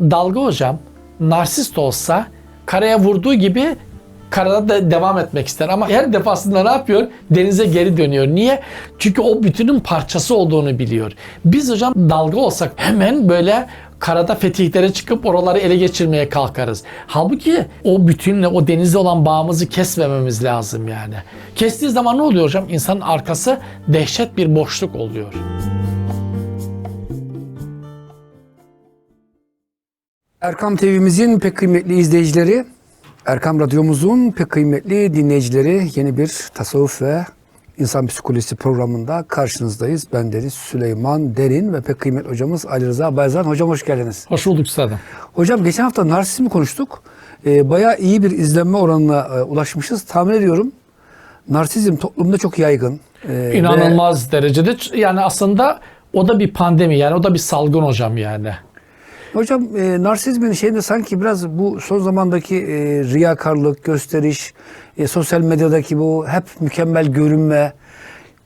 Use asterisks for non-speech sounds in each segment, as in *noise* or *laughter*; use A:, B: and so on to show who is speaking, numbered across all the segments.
A: dalga hocam narsist olsa karaya vurduğu gibi karada da devam etmek ister ama her defasında ne yapıyor? Denize geri dönüyor. Niye? Çünkü o bütünün parçası olduğunu biliyor. Biz hocam dalga olsak hemen böyle karada fetihlere çıkıp oraları ele geçirmeye kalkarız. Halbuki o bütünle o denizle olan bağımızı kesmememiz lazım yani. Kestiği zaman ne oluyor hocam? İnsanın arkası dehşet bir boşluk oluyor.
B: Erkam TV'mizin pek kıymetli izleyicileri, Erkam Radyomuzun pek kıymetli dinleyicileri yeni bir tasavvuf ve insan psikolojisi programında karşınızdayız. Ben Deniz Süleyman Derin ve pek kıymetli hocamız Ali Rıza Bayzan. Hocam hoş geldiniz.
A: Hoş bulduk üstadım.
B: Hocam geçen hafta narsizmi konuştuk. Ee, bayağı iyi bir izlenme oranına e, ulaşmışız. Tahmin ediyorum narsizm toplumda çok yaygın. Ve-
A: İnanılmaz derecede yani aslında o da bir pandemi yani o da bir salgın hocam yani.
B: Hocam e, narsizmin şeyinde sanki biraz bu son zamandaki e, riyakarlık, gösteriş, e, sosyal medyadaki bu hep mükemmel görünme.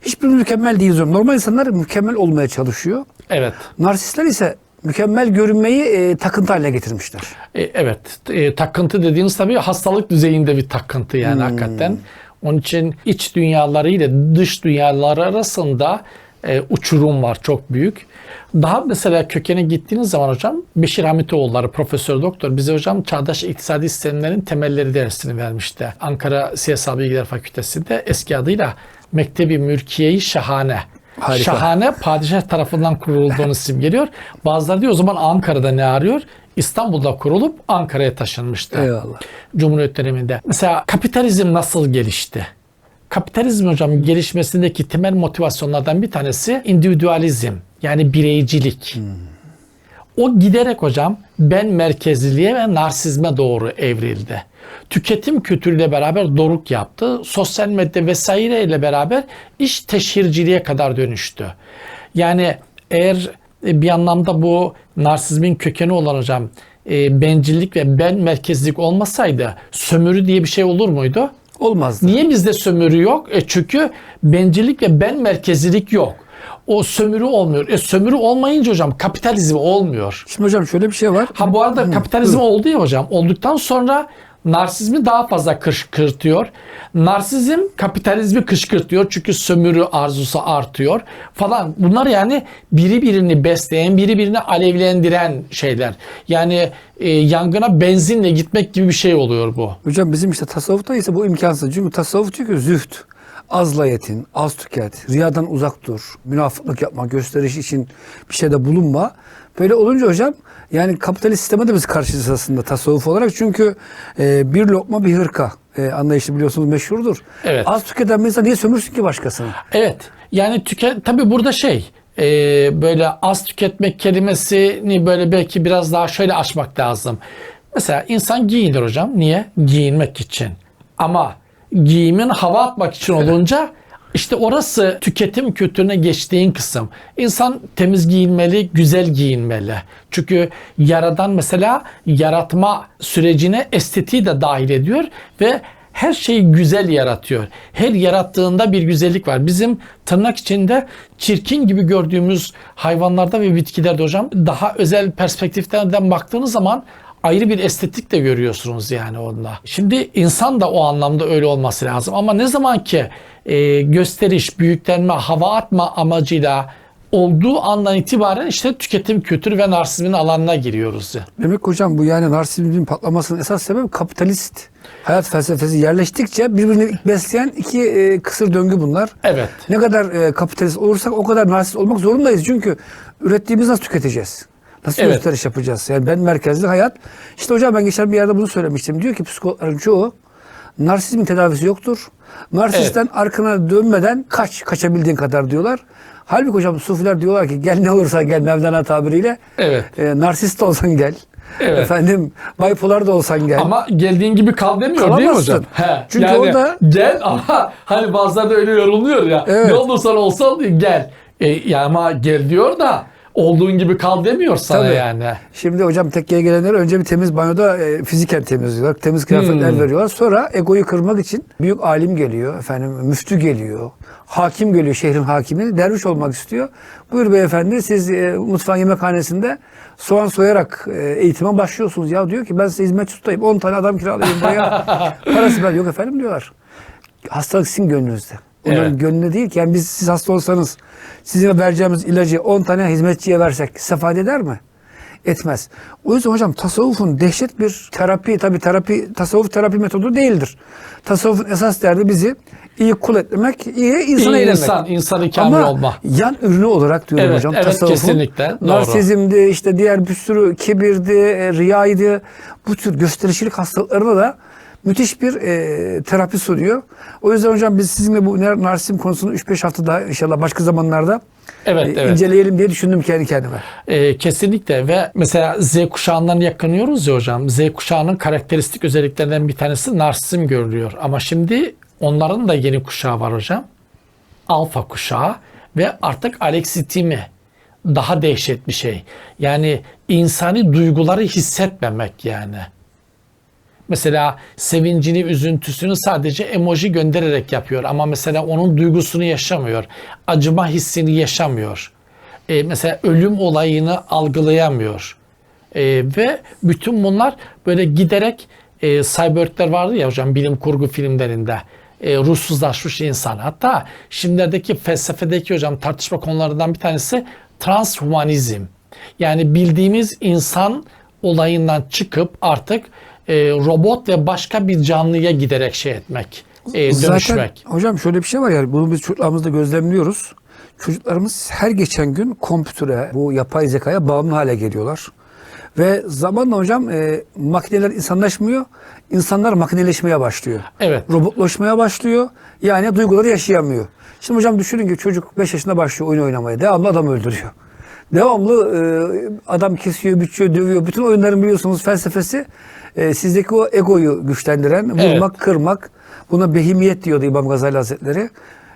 B: Hiçbir mükemmel değil diyorum. Normal insanlar mükemmel olmaya çalışıyor.
A: Evet.
B: Narsistler ise mükemmel görünmeyi e, takıntı haline getirmişler.
A: E, evet. E, takıntı dediğiniz tabii hastalık düzeyinde bir takıntı yani hakikaten. Onun için iç dünyaları ile dış dünyaları arasında e, uçurum var çok büyük. Daha mesela kökene gittiğiniz zaman hocam Beşir Hamitoğulları profesör doktor bize hocam çağdaş iktisadi sistemlerin temelleri dersini vermişti. Ankara Siyasal Bilgiler Fakültesi'nde eski adıyla Mektebi Mülkiye-i Şahane.
B: Harika.
A: Şahane padişah tarafından kurulduğunu simgeliyor. Bazıları diyor o zaman Ankara'da ne arıyor? İstanbul'da kurulup Ankara'ya taşınmıştı.
B: Eyvallah.
A: Cumhuriyet döneminde. Mesela kapitalizm nasıl gelişti? Kapitalizm hocam gelişmesindeki temel motivasyonlardan bir tanesi individualizm yani bireycilik. O giderek hocam ben merkezliliğe ve narsizme doğru evrildi. Tüketim kültürüyle beraber doruk yaptı. Sosyal medya vesaire ile beraber iş teşhirciliğe kadar dönüştü. Yani eğer e, bir anlamda bu narsizmin kökeni olan hocam e, bencillik ve ben merkezlilik olmasaydı sömürü diye bir şey olur muydu?
B: Olmazdı.
A: Niye bizde sömürü yok? E çünkü bencillik ve ben merkezilik yok. O sömürü olmuyor. E sömürü olmayınca hocam kapitalizm olmuyor.
B: Şimdi hocam şöyle bir şey var.
A: Ha bu arada kapitalizm oldu ya hocam. Olduktan sonra narsizmi daha fazla kışkırtıyor. Narsizm kapitalizmi kışkırtıyor çünkü sömürü arzusu artıyor falan. Bunlar yani biri birini besleyen, biri birini alevlendiren şeyler. Yani e, yangına benzinle gitmek gibi bir şey oluyor bu.
B: Hocam bizim işte tasavvufta ise bu imkansız. Çünkü tasavvuf ki zühd. Azla yetin, az tüket, riyadan uzak dur, münafıklık yapma, gösteriş için bir şeyde bulunma. Böyle olunca hocam yani kapitalist sisteme de biz karşıyız aslında tasavvuf olarak. Çünkü e, bir lokma bir hırka e, anlayışı biliyorsunuz meşhurdur.
A: Evet.
B: Az tüketen bir insan niye sömürsün ki başkasını?
A: Evet. Yani tüket tabii burada şey e, böyle az tüketmek kelimesini böyle belki biraz daha şöyle açmak lazım. Mesela insan giyinir hocam. Niye? Giyinmek için. Ama giyimin hava atmak için olunca işte orası tüketim kültürüne geçtiğin kısım. İnsan temiz giyinmeli, güzel giyinmeli. Çünkü yaradan mesela yaratma sürecine estetiği de dahil ediyor ve her şeyi güzel yaratıyor. Her yarattığında bir güzellik var. Bizim tırnak içinde çirkin gibi gördüğümüz hayvanlarda ve bitkilerde hocam daha özel perspektiften baktığınız zaman ayrı bir estetik de görüyorsunuz yani onunla. Şimdi insan da o anlamda öyle olması lazım. Ama ne zaman ki e, gösteriş, büyüklenme, hava atma amacıyla olduğu andan itibaren işte tüketim kültürü ve narsizmin alanına giriyoruz.
B: Demek hocam bu yani narsizmin patlamasının esas sebebi kapitalist hayat felsefesi yerleştikçe birbirini besleyen iki e, kısır döngü bunlar.
A: Evet.
B: Ne kadar e, kapitalist olursak o kadar narsist olmak zorundayız. Çünkü ürettiğimiz nasıl tüketeceğiz? Nasıl
A: Evet.
B: gösteriş yapacağız? Yani ben merkezli hayat. İşte hocam ben geçen bir yerde bunu söylemiştim. Diyor ki psikologların çoğu narsizmin tedavisi yoktur. Narsisten arkana dönmeden kaç, kaçabildiğin kadar diyorlar. Halbuki hocam sufiler diyorlar ki gel ne olursa gel Mevlana tabiriyle.
A: Evet.
B: E, narsist olsan gel.
A: Evet.
B: Efendim bipolar da olsan gel.
A: Ama geldiğin gibi kal demiyor değil mi
B: Kalamazsın.
A: hocam? He,
B: Çünkü
A: yani
B: orada-
A: gel ama *laughs* hani bazıları da öyle yorumluyor ya.
B: Evet.
A: Ne olursan olsan gel. E, ya ama gel diyor da olduğun gibi kal demiyor sana
B: Tabii.
A: yani.
B: Şimdi hocam tekkeye gelenler önce bir temiz banyoda e, fiziken temizliyorlar. Temiz kıyafetler
A: Hmm.
B: veriyorlar. Sonra egoyu kırmak için büyük alim geliyor. Efendim müftü geliyor. Hakim geliyor şehrin hakimi. Derviş olmak istiyor. Buyur beyefendi siz e, mutfağın yemekhanesinde soğan soyarak e, eğitime başlıyorsunuz. Ya diyor ki ben size hizmetçi tutayım. 10 tane adam kiralayayım buraya. *laughs* Parası ben yok efendim diyorlar. Hastalık sizin gönlünüzde. Onların
A: Evet.
B: gönlünde değil ki. Yani biz siz hasta olsanız sizin vereceğimiz ilacı 10 tane hizmetçiye versek fayda eder mi? Etmez. O yüzden hocam tasavvufun dehşet bir terapi, tabi terapi, tasavvuf terapi metodu değildir. Tasavvufun esas derdi bizi iyi kul etmek, iyi insan
A: İyi
B: eylemek.
A: insan, insanı kamil
B: Ama
A: olma.
B: yan ürünü olarak diyorum
A: Evet,
B: hocam
A: evet,
B: tasavvufun.
A: kesinlikle, doğru.
B: Narsizmdi, işte diğer bir sürü kibirdi, riyaydı. Bu tür gösterişlilik hastalıklarına da müthiş bir e, terapi sunuyor. O yüzden hocam biz sizinle bu nar- narsizm konusunu 3-5 hafta daha inşallah başka zamanlarda
A: Evet,
B: e,
A: evet.
B: inceleyelim diye düşündüm kendi kendime.
A: Ee, kesinlikle ve mesela Z kuşağından yakınıyoruz ya hocam. Z kuşağının karakteristik özelliklerinden bir tanesi narsizm görülüyor. Ama şimdi onların da yeni kuşağı var hocam. Alfa kuşağı ve artık aleksitimi daha dehşet bir şey. Yani insani duyguları hissetmemek yani. Mesela sevincini, üzüntüsünü sadece emoji göndererek yapıyor ama mesela onun duygusunu yaşamıyor. Acıma hissini yaşamıyor. E, mesela ölüm olayını algılayamıyor. E, ve bütün bunlar böyle giderek e, cyborgler vardı ya hocam bilim kurgu filmlerinde. E, ruhsuzlaşmış insan. Hatta şimdilerdeki felsefedeki hocam tartışma konularından bir tanesi transhumanizm. Yani bildiğimiz insan olayından çıkıp artık e, robot ve başka bir canlıya giderek şey etmek, e, dönüşmek.
B: Zaten hocam şöyle bir şey var yani bunu biz çocuklarımızda gözlemliyoruz. Çocuklarımız her geçen gün kompütöre, bu yapay zekaya bağımlı hale geliyorlar. Ve zamanla hocam e, makineler insanlaşmıyor, insanlar makineleşmeye başlıyor.
A: Evet.
B: Robotlaşmaya başlıyor. Yani duyguları yaşayamıyor. Şimdi hocam düşünün ki çocuk 5 yaşında başlıyor oyun oynamaya. Devamlı adam öldürüyor. Devamlı e, adam kesiyor, biçiyor, dövüyor. Bütün oyunların biliyorsunuz felsefesi e, sizdeki o egoyu güçlendiren, vurmak, kırmak. Buna behimiyet diyordu İmam Gazali Hazretleri.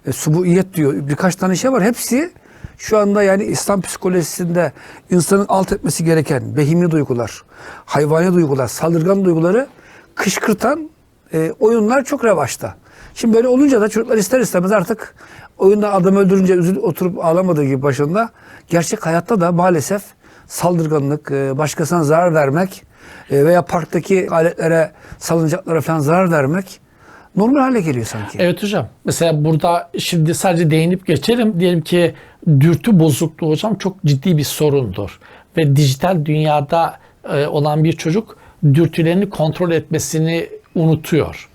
B: E, subuiyet diyor. Birkaç tane şey var. Hepsi şu anda yani İslam psikolojisinde insanın alt etmesi gereken behimli duygular, hayvani duygular, saldırgan duyguları kışkırtan e, oyunlar çok revaçta. Şimdi böyle olunca da çocuklar ister istemez artık oyunda adam öldürünce üzülüp oturup ağlamadığı gibi başında gerçek hayatta da maalesef saldırganlık, e, başkasına zarar vermek e, veya parktaki aletlere, salıncaklara falan zarar vermek normal hale geliyor sanki.
A: Evet hocam. Mesela burada şimdi sadece değinip geçelim. Diyelim ki dürtü bozukluğu hocam çok ciddi bir sorundur. Ve dijital dünyada e, olan bir çocuk dürtülerini kontrol etmesini unutuyor.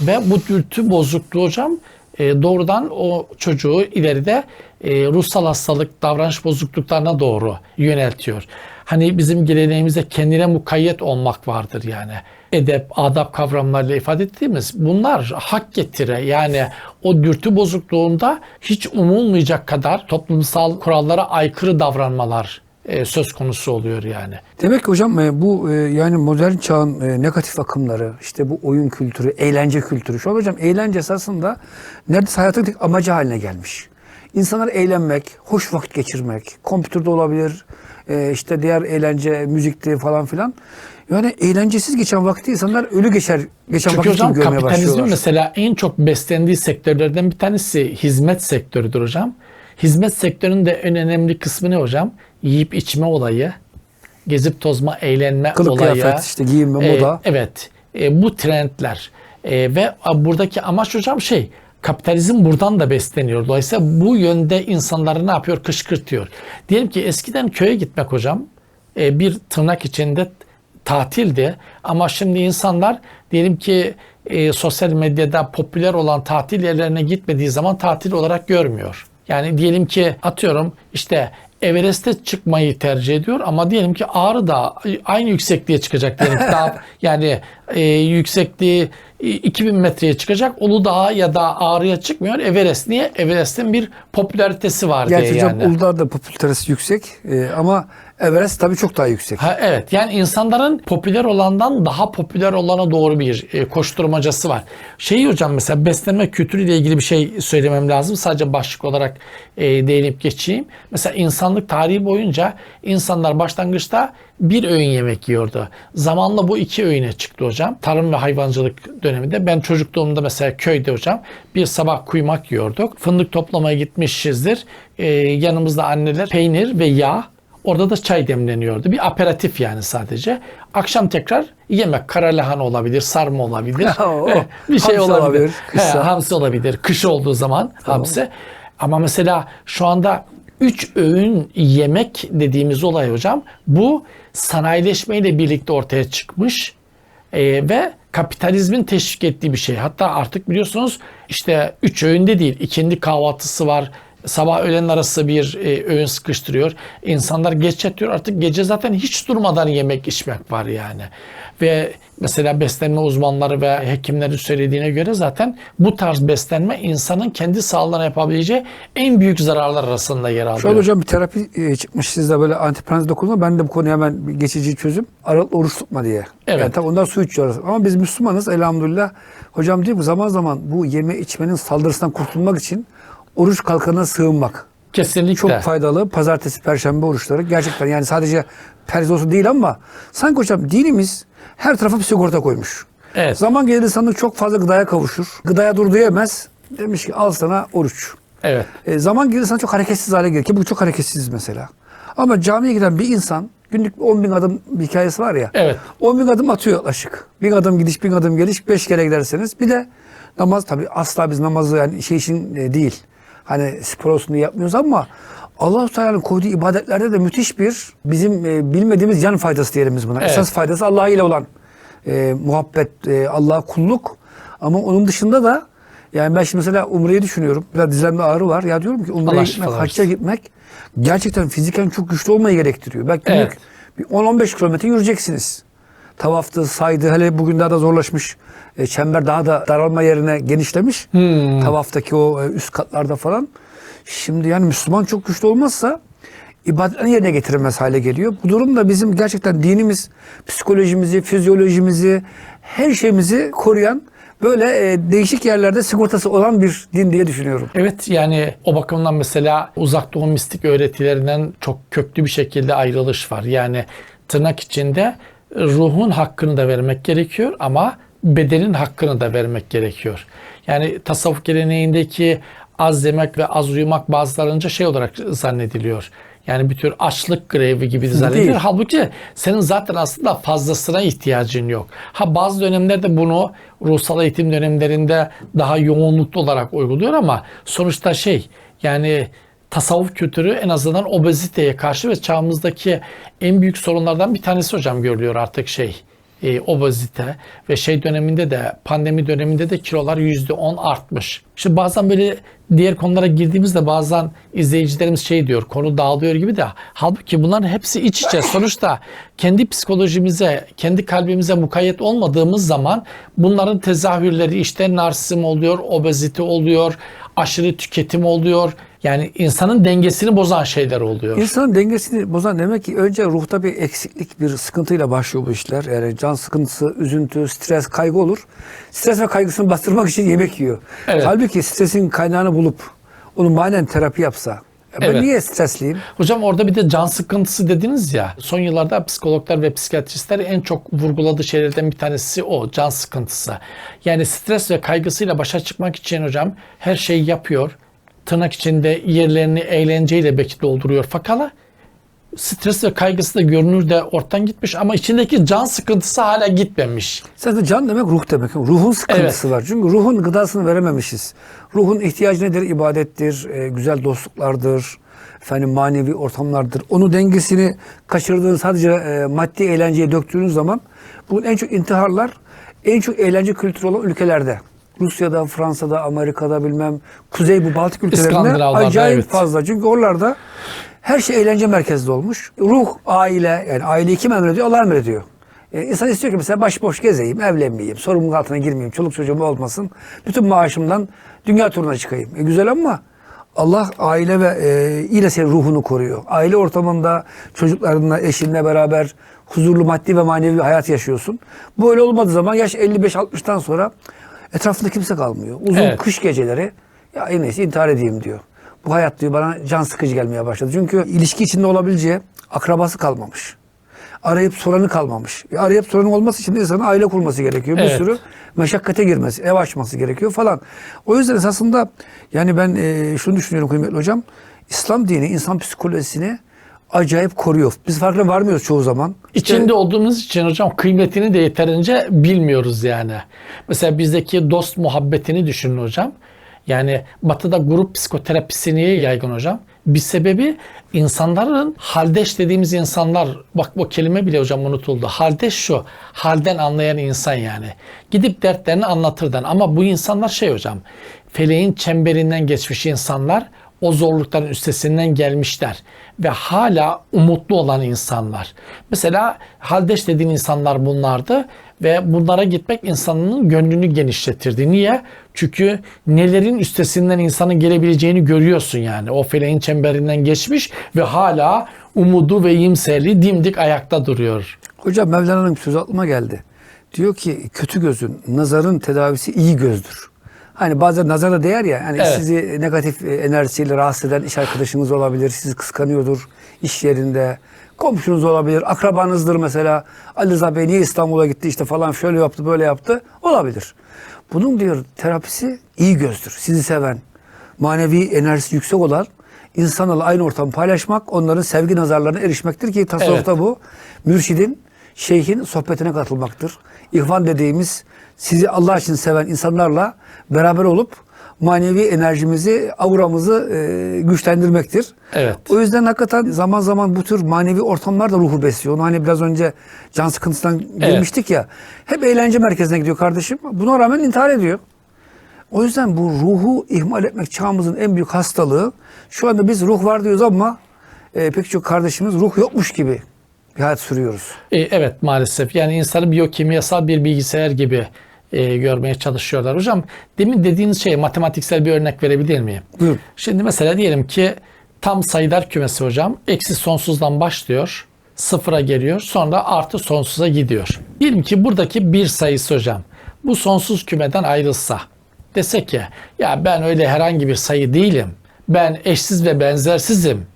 A: Ve bu dürtü bozukluğu hocam e, doğrudan o çocuğu ileride e, ruhsal hastalık, davranış bozukluklarına doğru yöneltiyor. Hani bizim geleneğimizde kendine mukayyet olmak vardır yani. Edep, adap kavramlarıyla ifade ettiğimiz bunlar hak getire. Yani o dürtü bozukluğunda hiç umulmayacak kadar toplumsal kurallara aykırı davranmalar e, söz konusu oluyor yani.
B: Demek ki hocam e, bu e, yani modern çağın e, negatif akımları, işte bu oyun kültürü, eğlence kültürü. Şu an hocam eğlence esasında neredeyse hayatın tek amacı haline gelmiş. İnsanlar eğlenmek, hoş vakit geçirmek, kompütürde olabilir, e, işte diğer eğlence, müzikti falan filan. Yani eğlencesiz geçen vakti insanlar ölü geçer, geçen
A: Çünkü
B: vakit gibi
A: hocam
B: görmeye
A: kapitalizmin
B: başlıyorlar.
A: mesela en çok beslendiği sektörlerden bir tanesi hizmet sektörüdür hocam. Hizmet sektörünün de en önemli kısmı ne hocam? Yiyip içme olayı, gezip tozma, eğlenme
B: Kılık
A: olayı.
B: kıyafet, işte giyinme,
A: Ee,
B: moda.
A: evet. Ee, bu trendler. Ee, ve buradaki amaç hocam şey, kapitalizm buradan da besleniyor. Dolayısıyla bu yönde insanları ne yapıyor? Kışkırtıyor. Diyelim ki eskiden köye gitmek hocam e, bir tırnak içinde tatildi. Ama şimdi insanlar diyelim ki e, sosyal medyada popüler olan tatil yerlerine gitmediği zaman tatil olarak görmüyor. Yani diyelim ki atıyorum işte Everest'e çıkmayı tercih ediyor ama diyelim ki Ağrı da aynı yüksekliğe çıkacak diyelim ki *laughs* daha yani e, yüksekliği e, 2000 metreye çıkacak. Uludağ'a ya da Ağrı'ya çıkmıyor. Everest niye? Everest'in bir popülaritesi var
B: Gerçi
A: diye
B: hocam
A: yani.
B: Uludağ'da popülaritesi yüksek e, ama Everest tabii çok daha yüksek.
A: Ha, evet yani insanların popüler olandan daha popüler olana doğru bir e, koşturmacası var. Şeyi hocam mesela beslenme kültürüyle ilgili bir şey söylemem lazım. Sadece başlık olarak e, değinip geçeyim. Mesela insanlık tarihi boyunca insanlar başlangıçta bir öğün yemek yiyordu. Zamanla bu iki öğüne çıktı hocam. Tarım ve hayvancılık döneminde. Ben çocukluğumda mesela köyde hocam bir sabah kuymak yiyorduk. Fındık toplamaya gitmişizdir. E, yanımızda anneler peynir ve yağ Orada da çay demleniyordu. Bir aperatif yani sadece. Akşam tekrar yemek. Kara lahana olabilir, sarma olabilir. *laughs* Bir şey
B: hamsi
A: olabilir.
B: olabilir,
A: He, hamsi olabilir. Kış olduğu zaman hamsi. Ama mesela şu anda üç öğün yemek dediğimiz olay hocam bu sanayileşmeyle birlikte ortaya çıkmış e, ve kapitalizmin teşvik ettiği bir şey. Hatta artık biliyorsunuz işte üç öğünde değil ikindi kahvaltısı var. Sabah öğlen arası bir e, öğün sıkıştırıyor. İnsanlar geç yatıyor. Artık gece zaten hiç durmadan yemek içmek var yani. Ve mesela beslenme uzmanları ve hekimlerin söylediğine göre zaten bu tarz beslenme insanın kendi sağlığına yapabileceği en büyük zararlar arasında yer alıyor.
B: Şöyle hocam bir terapi e, çıkmış sizde böyle antiparantez dokunma. Ben de bu konuya hemen bir geçici çözüm. Aralıklı oruç tutma diye.
A: Evet.
B: Yani tabii ondan su içiyoruz. Ama biz Müslümanız elhamdülillah. Hocam diyor zaman zaman bu yeme içmenin saldırısından kurtulmak için oruç kalkanına sığınmak.
A: Kesinlikle.
B: Çok faydalı. Pazartesi, perşembe oruçları. Gerçekten yani sadece perzosu değil ama sanki hocam dinimiz her tarafa bir sigorta koymuş.
A: Evet.
B: Zaman gelir insanlık çok fazla gıdaya kavuşur. Gıdaya dur diyemez. Demiş ki al sana oruç.
A: Evet.
B: E, zaman gelir insan çok hareketsiz hale gelir ki bu çok hareketsiz mesela. Ama camiye giden bir insan günlük 10 bin adım bir hikayesi var ya.
A: Evet.
B: 10 bin adım atıyor yaklaşık. Bin adım gidiş bin adım geliş 5 kere giderseniz. Bir de namaz tabi asla biz namazı yani şey için e, değil. Hani spor olsun diye yapmıyoruz ama Allah-u Teala'nın koyduğu ibadetlerde de müthiş bir bizim e, bilmediğimiz yan faydası diyelim biz buna.
A: Evet.
B: Esas faydası Allah ile olan e, muhabbet, e, Allah'a kulluk. Ama onun dışında da yani ben şimdi mesela Umre'yi düşünüyorum. Biraz dizlemde ağrı var. Ya diyorum ki
A: Allah
B: Umre'ye gitmek, hacca gitmek gerçekten fiziken çok güçlü olmayı gerektiriyor. Belki
A: Evet.
B: günlük bir 10-15 kilometre yürüyeceksiniz. Tavaftı, saydı. Hele bugün daha da zorlaşmış. E, çember daha da daralma yerine genişlemiş.
A: Hmm.
B: Tavaftaki o e, üst katlarda falan. Şimdi yani Müslüman çok güçlü olmazsa ibadetlerini yerine getiremez hale geliyor. Bu durumda bizim gerçekten dinimiz, psikolojimizi, fizyolojimizi, her şeyimizi koruyan böyle e, değişik yerlerde sigortası olan bir din diye düşünüyorum.
A: Evet yani o bakımdan mesela uzak doğu mistik öğretilerinden çok köklü bir şekilde ayrılış var. Yani tırnak içinde ruhun hakkını da vermek gerekiyor ama bedenin hakkını da vermek gerekiyor. Yani tasavvuf geleneğindeki az yemek ve az uyumak bazılarınca şey olarak zannediliyor. Yani bir tür açlık grevi gibi zannediliyor.
B: Değil.
A: Halbuki senin zaten aslında fazlasına ihtiyacın yok. Ha bazı dönemlerde bunu ruhsal eğitim dönemlerinde daha yoğunluklu olarak uyguluyor ama sonuçta şey yani tasavvuf kültürü en azından obeziteye karşı ve çağımızdaki en büyük sorunlardan bir tanesi hocam görülüyor artık şey e, obezite ve şey döneminde de pandemi döneminde de kilolar %10 artmış. İşte bazen böyle diğer konulara girdiğimizde bazen izleyicilerimiz şey diyor konu dağılıyor gibi de halbuki bunların hepsi iç içe. Sonuçta kendi psikolojimize, kendi kalbimize mukayyet olmadığımız zaman bunların tezahürleri işte narsizm oluyor, obezite oluyor, aşırı tüketim oluyor. Yani insanın dengesini bozan şeyler oluyor.
B: İnsanın dengesini bozan demek ki önce ruhta bir eksiklik, bir sıkıntıyla başlıyor bu işler. Yani can sıkıntısı, üzüntü, stres, kaygı olur. Stres ve kaygısını bastırmak için yemek yiyor.
A: Evet.
B: Halbuki stresin kaynağını bulup onu manen terapi yapsa. "Ya Ben
A: Evet.
B: niye stresliyim?
A: Hocam orada bir de can sıkıntısı dediniz ya. Son yıllarda psikologlar ve psikiyatristler en çok vurguladığı şeylerden bir tanesi o can sıkıntısı. Yani stres ve kaygısıyla başa çıkmak için hocam her şeyi yapıyor. Tırnak içinde yerlerini eğlenceyle belki dolduruyor. Fakat stres ve kaygısı da görünür de ortadan gitmiş ama içindeki can sıkıntısı hala gitmemiş.
B: Zaten can demek ruh demek. Ruhun sıkıntısı var. Çünkü ruhun gıdasını verememişiz. Ruhun ihtiyacı nedir? İbadettir, e, güzel dostluklardır, efendim manevi ortamlardır. Onu dengesini kaçırdığın sadece e, maddi eğlenceye döktüğünüz zaman bugün en çok intiharlar en çok eğlence kültürü olan ülkelerde. Rusya'da, Fransa'da, Amerika'da bilmem Kuzey bu Baltık ülkelerinde acayip
A: evet.
B: fazla. Çünkü oralarda her şey eğlence merkezli olmuş. Ruh, aile, yani aileyi kim emrediyor? Allah emrediyor. E, insan istiyor ki mesela başboş gezeyim, evlenmeyeyim, sorumluluk altına girmeyeyim, çoluk çocuğum olmasın. Bütün maaşımdan dünya turuna çıkayım. E, güzel ama Allah aile ve e, ile senin ruhunu koruyor. Aile ortamında çocuklarınla, eşinle beraber huzurlu maddi ve manevi bir hayat yaşıyorsun. Bu öyle olmadığı zaman yaş 55-60'tan sonra etrafında kimse kalmıyor. Uzun
A: Evet.
B: kış geceleri ya en iyisi intihar edeyim diyor. Bu hayat diyor bana can sıkıcı gelmeye başladı. Çünkü ilişki içinde olabileceği akrabası kalmamış. Arayıp soranı kalmamış. E, arayıp soranı olması için de insanın aile kurması gerekiyor. Bir
A: Evet.
B: sürü meşakkate girmesi, ev açması gerekiyor falan. O yüzden esasında yani ben e, şunu düşünüyorum kıymetli hocam. İslam dini insan psikolojisini acayip koruyor. Biz farkına varmıyoruz çoğu zaman. İşte-
A: İçinde olduğumuz için hocam kıymetini de yeterince bilmiyoruz yani. Mesela bizdeki dost muhabbetini düşünün hocam. Yani batıda grup psikoterapisi niye yaygın hocam? Bir sebebi insanların haldeş dediğimiz insanlar bak bu kelime bile hocam unutuldu. Haldeş şu halden anlayan insan yani. Gidip dertlerini anlatırdan ama bu insanlar şey hocam feleğin çemberinden geçmiş insanlar o zorlukların üstesinden gelmişler ve hala umutlu olan insanlar. Mesela haldeş dediğin insanlar bunlardı ve bunlara gitmek insanın gönlünü genişletirdi. Niye? Çünkü nelerin üstesinden insanın gelebileceğini görüyorsun yani. O feleğin çemberinden geçmiş ve hala umudu ve iyimserliği dimdik ayakta duruyor.
B: Hocam Mevlana'nın sözü aklıma geldi. Diyor ki kötü gözün, nazarın tedavisi iyi gözdür. Hani bazen nazara değer ya, hani
A: Evet.
B: sizi negatif e, enerjisiyle rahatsız eden iş arkadaşınız olabilir, sizi kıskanıyordur iş yerinde. Komşunuz olabilir, akrabanızdır mesela. Ali Rıza Bey niye İstanbul'a gitti işte falan şöyle yaptı böyle yaptı olabilir. Bunun diyor terapisi iyi gözdür. Sizi seven, manevi enerjisi yüksek olan insanlarla aynı ortamı paylaşmak, onların sevgi nazarlarına erişmektir ki tasavvufta bu mürşidin, şeyhin sohbetine katılmaktır. İhvan dediğimiz sizi Allah için seven insanlarla beraber olup manevi enerjimizi, auramızı e, güçlendirmektir.
A: Evet.
B: O yüzden hakikaten zaman zaman bu tür manevi ortamlar da ruhu besliyor. Onu hani biraz önce can sıkıntısından girmiştik ya. Hep eğlence merkezine gidiyor kardeşim. Buna rağmen intihar ediyor. O yüzden bu ruhu ihmal etmek çağımızın en büyük hastalığı. Şu anda biz ruh var diyoruz ama e, pek çok kardeşimiz ruh yokmuş gibi bir hayat sürüyoruz.
A: E, evet maalesef yani insanı biyokimyasal bir bilgisayar gibi e, görmeye çalışıyorlar. Hocam demin dediğiniz şey matematiksel bir örnek verebilir miyim?
B: Buyurun.
A: Şimdi mesela diyelim ki tam sayılar kümesi hocam eksi sonsuzdan başlıyor sıfıra geliyor sonra artı sonsuza gidiyor. Diyelim ki buradaki bir sayısı hocam bu sonsuz kümeden ayrılsa dese ki ya ben öyle herhangi bir sayı değilim ben eşsiz ve benzersizim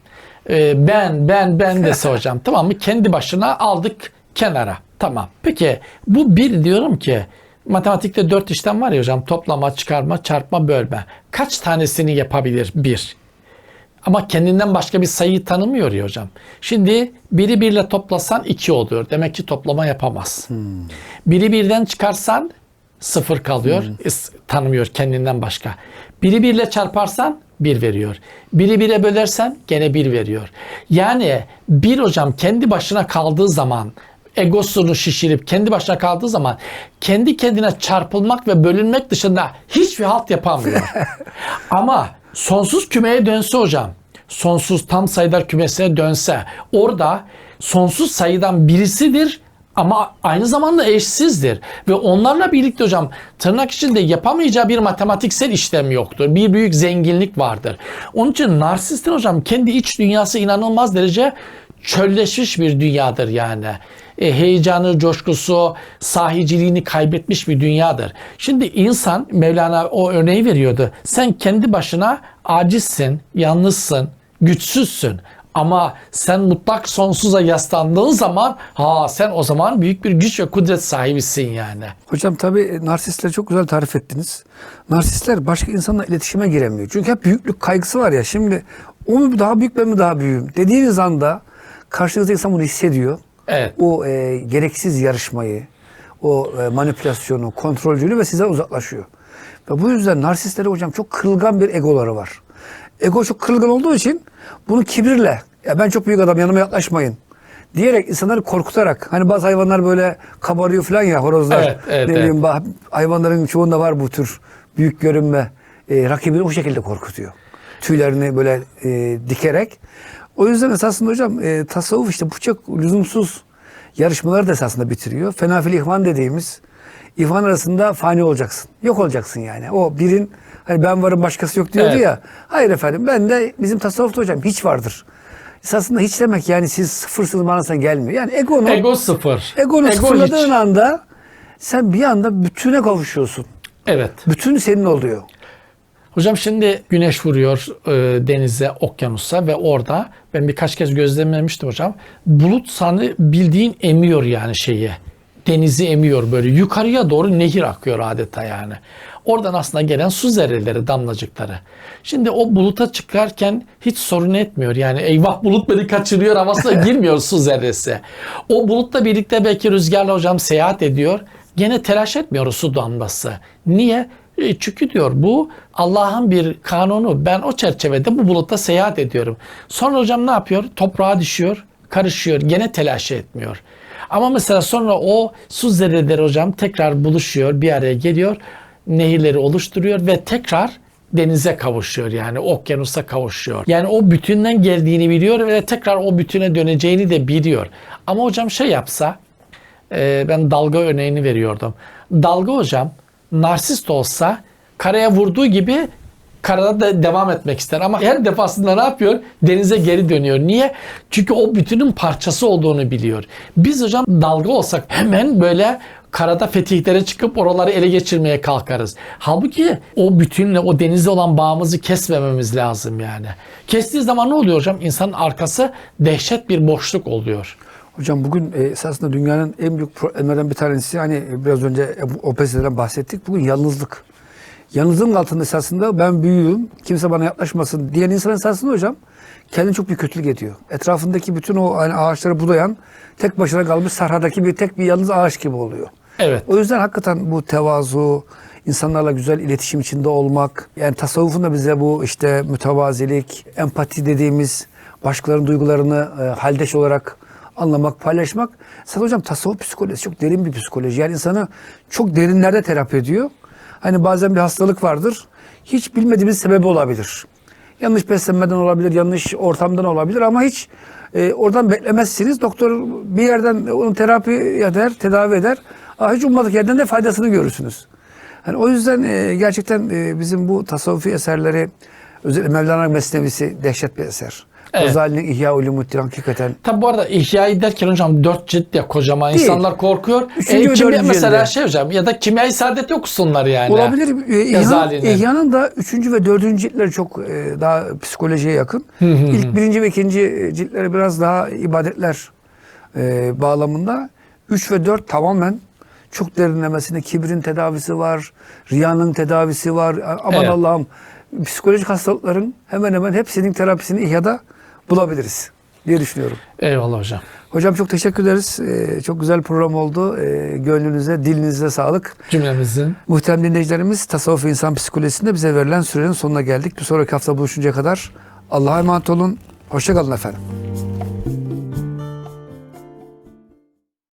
A: Ee, ben ben ben *laughs* dese hocam tamam mı kendi başına aldık kenara tamam peki bu bir diyorum ki matematikte dört işlem var ya hocam toplama çıkarma çarpma bölme kaç tanesini yapabilir bir ama kendinden başka bir sayıyı tanımıyor ya hocam. Şimdi biri birle toplasan iki oluyor. Demek ki toplama yapamaz. Biri birden çıkarsan sıfır kalıyor. Es- Tanımıyor kendinden başka. Biri birle çarparsan bir veriyor. Biri bire bölersen gene bir veriyor. Yani bir hocam kendi başına kaldığı zaman egosunu şişirip kendi başına kaldığı zaman kendi kendine çarpılmak ve bölünmek dışında hiçbir halt yapamıyor. *laughs* Ama sonsuz kümeye dönse hocam, sonsuz tam sayılar kümesine dönse orada sonsuz sayıdan birisidir ama aynı zamanda eşsizdir. Ve onlarla birlikte hocam tırnak içinde yapamayacağı bir matematiksel işlem yoktur. Bir büyük zenginlik vardır. Onun için narsistin hocam kendi iç dünyası inanılmaz derece çölleşmiş bir dünyadır yani. E, heyecanı, coşkusu, sahiciliğini kaybetmiş bir dünyadır. Şimdi insan Mevlana o örneği veriyordu. Sen kendi başına acizsin, yalnızsın, güçsüzsün. Ama sen mutlak sonsuza yaslandığın zaman ha sen o zaman büyük bir güç ve kudret sahibisin yani.
B: Hocam tabii narsistleri çok güzel tarif ettiniz. Narsistler başka insanla iletişime giremiyor. Çünkü hep büyüklük kaygısı var ya. Şimdi o mu daha büyük ben mi daha büyüğüm dediğiniz anda karşınızdaki insan bunu hissediyor.
A: Evet.
B: O e, gereksiz yarışmayı, o e, manipülasyonu, kontrolcülüğü ve size uzaklaşıyor. Ve bu yüzden narsistlere hocam çok kırılgan bir egoları var. Ego çok kırılgan olduğu için bunu kibirle, ya ben çok büyük adam yanıma yaklaşmayın diyerek insanları korkutarak hani bazı hayvanlar böyle kabarıyor falan ya horozlar.
A: Evet, evet,
B: ne bileyim, bah- hayvanların çoğunda var bu tür büyük görünme. E, rakibini o şekilde korkutuyor. Tüylerini böyle e, dikerek. O yüzden esasında hocam e, tasavvuf işte bu çok lüzumsuz yarışmaları da esasında bitiriyor. Fenafil ihvan dediğimiz İrfan arasında fani olacaksın. Yok olacaksın yani. O birin hani ben varım başkası yok diyordu
A: Evet.
B: ya. Hayır efendim ben de bizim tasavvufta hocam hiç vardır. Esasında hiç demek yani siz sıfırsınız manasına gelmiyor. Yani egonu,
A: Ego sıfır.
B: egonu
A: Ego
B: sıfırladığın
A: hiç.
B: anda sen bir anda bütüne kavuşuyorsun.
A: Evet.
B: Bütün senin oluyor.
A: Hocam şimdi güneş vuruyor e, denize, okyanusa ve orada ben birkaç kez gözlemlemiştim hocam. Bulut sanı bildiğin emiyor yani şeyi. Denizi emiyor böyle yukarıya doğru nehir akıyor adeta yani. Oradan aslında gelen su zerreleri, damlacıkları. Şimdi o buluta çıkarken hiç sorun etmiyor. Yani eyvah bulut beni kaçırıyor havasına *laughs* girmiyor su zerresi. O bulutla birlikte belki rüzgarla hocam seyahat ediyor. Gene telaş etmiyor o su damlası. Niye? E, Çünkü diyor bu Allah'ın bir kanunu. Ben o çerçevede bu bulutta seyahat ediyorum. Sonra hocam ne yapıyor? Toprağa düşüyor, karışıyor. Gene telaş etmiyor. Ama mesela sonra o su zerreleri hocam tekrar buluşuyor, bir araya geliyor. Nehirleri oluşturuyor ve tekrar denize kavuşuyor yani okyanusa kavuşuyor. Yani o bütünden geldiğini biliyor ve tekrar o bütüne döneceğini de biliyor. Ama hocam şey yapsa e, ben dalga örneğini veriyordum. Dalga hocam narsist olsa karaya vurduğu gibi karada da devam etmek ister ama her defasında ne yapıyor? Denize geri dönüyor. Niye? Çünkü o bütünün parçası olduğunu biliyor. Biz hocam dalga olsak hemen böyle karada fetihlere çıkıp oraları ele geçirmeye kalkarız. Halbuki o bütünle o denizle olan bağımızı kesmememiz lazım yani. Kestiği zaman ne oluyor hocam? İnsanın arkası dehşet bir boşluk oluyor.
B: Hocam bugün e, esasında dünyanın en büyük problemlerden bir tanesi hani e, biraz önce bu obeziteden bahsettik. Bugün yalnızlık. Yalnızlığın altında esasında ben büyüğüm, kimse bana yaklaşmasın diyen insan esasında hocam kendine çok bir kötülük ediyor. Etrafındaki bütün o hani ağaçları budayan tek başına kalmış sahradaki bir tek bir yalnız ağaç gibi oluyor.
A: Evet.
B: O yüzden hakikaten bu tevazu, insanlarla güzel iletişim içinde olmak, yani tasavvufun da bize bu işte mütevazilik, empati dediğimiz başkalarının duygularını e, haldeş olarak anlamak, paylaşmak. Zaten hocam tasavvuf psikolojisi çok derin bir psikoloji. Yani insanı çok derinlerde terapi ediyor. Hani bazen bir hastalık vardır. Hiç bilmediğimiz sebebi olabilir. Yanlış beslenmeden olabilir, yanlış ortamdan olabilir ama hiç e, oradan beklemezsiniz. Doktor bir yerden onu terapi eder, tedavi eder. Aa, hiç ummadık yerden de faydasını görürsünüz. Yani o yüzden e, gerçekten e, bizim bu tasavvufi eserleri özellikle Mevlana Mesnevisi dehşet bir eser.
A: Evet.
B: Gazali'nin İhya Ulumuddin hakikaten
A: Tabi bu arada ihya'yı derken hocam dört cilt ya kocaman
B: Değil.
A: insanlar korkuyor.
B: Üçüncü ve
A: kimya-
B: dördüncü
A: mesela
B: cildi.
A: şey hocam ya da kimyayı saadet okusunlar yani.
B: Olabilir. Ee, İhya-
A: Gazali'nin.
B: İhya'nın da üçüncü ve dördüncü ciltleri çok e, daha psikolojiye yakın. İlk birinci ve ikinci ciltleri biraz daha ibadetler e, bağlamında. Üç ve dört tamamen çok derinlemesine kibrin tedavisi var, riyanın tedavisi var. Aman
A: Evet.
B: Allah'ım psikolojik hastalıkların hemen hemen hepsinin terapisini İhya'da bulabiliriz diye düşünüyorum.
A: Eyvallah hocam.
B: Hocam çok teşekkür ederiz. Ee, çok güzel program oldu. Ee, gönlünüze, dilinize sağlık.
A: Cümlemizin.
B: Muhterem dinleyicilerimiz Tasavvuf İnsan Psikolojisi'nde bize verilen sürenin sonuna geldik. Bir sonraki hafta buluşuncaya kadar Allah'a emanet olun. Hoşçakalın efendim.